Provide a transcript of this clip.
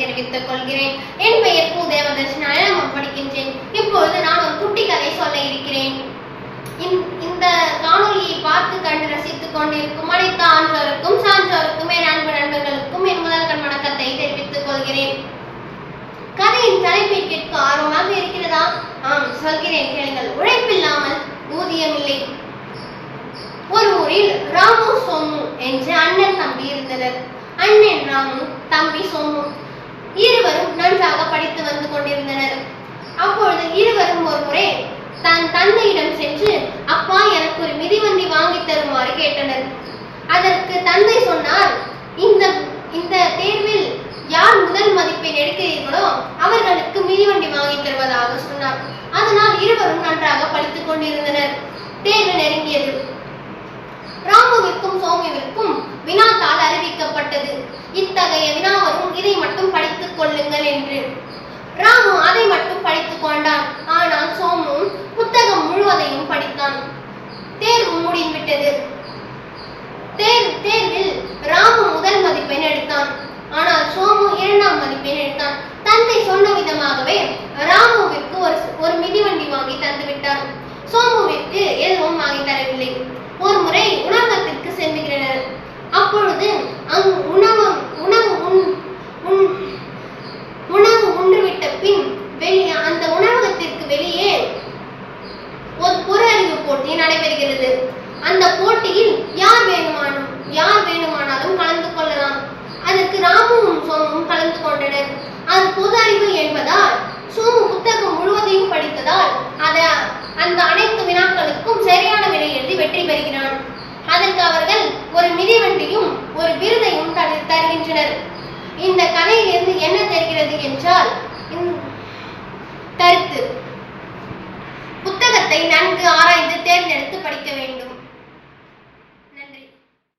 தெரிவித்துக் கொள்கிறேன். என் பெயர் பூ தேவதர்ஷன் நான் படிக்கின்றேன். இப்பொழுது நான் ஒரு குட்டி கதை சொல்ல இருக்கிறேன். இந்த- காணொலியை பார்த்து கண்டு ரசித்துக் கொண்டிருக்கும் அனைத்து ஆன்றோருக்கும் சான்றோருக்கும் என் அன்பு நண்பர்களுக்கும் என் முதல் கண் வணக்கத்தை தெரிவித்துக் கொள்கிறேன். கதையின் தலைப்பை கேட்க ஆர்வமாக இருக்கிறதா? ஆம் சொல்கிறேன் கேளுங்கள். உழைப்பில்லாமல் ஊதியம் இல்லை ஒரு ஊரில் ராமு சோமு என்ற அண்ணன் தம்பி இருந்தனர். அண்ணன் ராமு தம்பி சோமு. கொண்டே தன் தந்தையிடம் சென்று அப்பா எனக்கு ஒரு மிதிவண்டி வாங்கி தருமாறு கேட்டனர். அதற்கு தந்தை சொன்னார் இந்த இந்த தேர்வில் யார் முதல் மதிப்பெண் எடுக்கிறீர்களோ அவர்களுக்கு மிதிவண்டி வாங்கி தருவதாக சொன்னார். அதனால் இருவரும் நன்றாக படி முடிந்துவிட்டது தேர் தேர்வில் ராமு முதல் மதிப்பெண் எடுத்தான். ஆனால் சோமு இரண்டாம் மதிப்பெண் எடுத்தான். தந்தை சொன்ன விதமாகவே ராமுவிற்கு ஒரு ஒரு மிதிவண்டி வாங்கி தந்து விட்டார் சோமுவிற்கு எதுவும் வாங்கி தரவில்லை. ஒரு முறை உணவகத்தில் அதற்கு அவர்கள் ஒரு மிதிவண்டியும் ஒரு விருதையும் தருகின்றனர். இந்த கதையிலிருந்து என்ன தெரிகிறது என்றால்